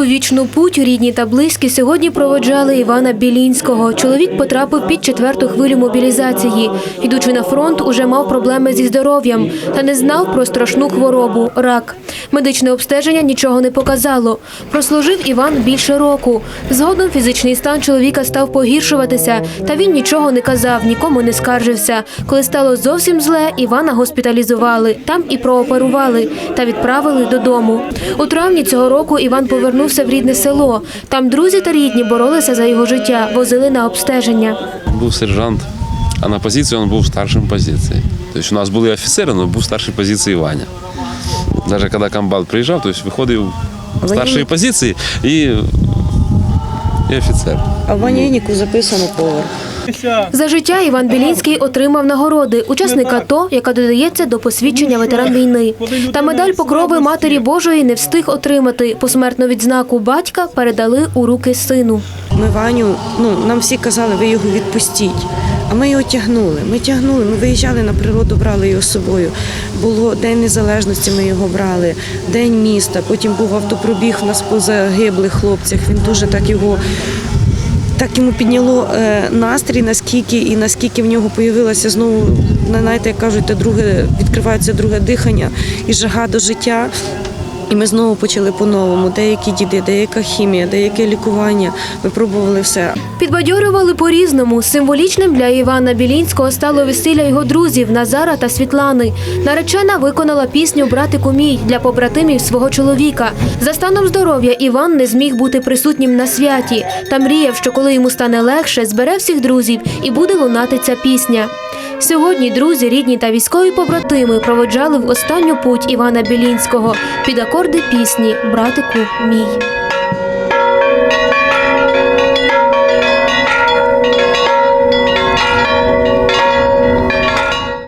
У вічну путь рідні та близькі сьогодні проводжали Івана Білінського. Чоловік потрапив під четверту хвилю мобілізації. Йдучи на фронт, уже мав проблеми зі здоров'ям та не знав про страшну хворобу рак. Медичне обстеження нічого не показало. Прослужив Іван більше року. Згодом фізичний стан чоловіка став погіршуватися, та він нічого не казав, нікому не скаржився. Коли стало зовсім зле, Івана госпіталізували, там і прооперували та відправили додому. У травні цього року Іван повернувся в рідне село. Там друзі та рідні боролися за його життя, возили на обстеження. Був сержант, а на позиції він був старшим позиції. Тобто у нас були офіцери, але був старший позиції Ваня. Навіть коли комбат приїжджав, тобто виходив в старшої позиції і, і офіцер. А в Ванєніку записано повар. За життя Іван Білінський отримав нагороди учасник АТО, яка додається до посвідчення ветеран війни. Та медаль покрови Матері Божої не встиг отримати. Посмертну відзнаку батька передали у руки сину. Ми Ваню, ну нам всі казали, ви його відпустіть. А ми його тягнули. Ми тягнули. Ми виїжджали на природу, брали його з собою. Було День Незалежності, ми його брали, День міста. Потім був автопробіг в нас по загиблих хлопцях. Він дуже так його. Так йому підняло е, настрій, наскільки і наскільки в нього появилося знову, знаєте, як кажуть, друге відкривається друге дихання і жага до життя. І ми знову почали по-новому. Деякі діди, деяка хімія, деяке лікування. Ми пробували все. Підбадьорювали по-різному. Символічним для Івана Білінського стало весілля його друзів Назара та Світлани. Наречена виконала пісню Братику мій для побратимів свого чоловіка. За станом здоров'я Іван не зміг бути присутнім на святі та мріяв, що коли йому стане легше, збере всіх друзів і буде лунати ця пісня. Сьогодні друзі, рідні та військові побратими проводжали в останню путь Івана Білінського під акорди пісні Братику мій.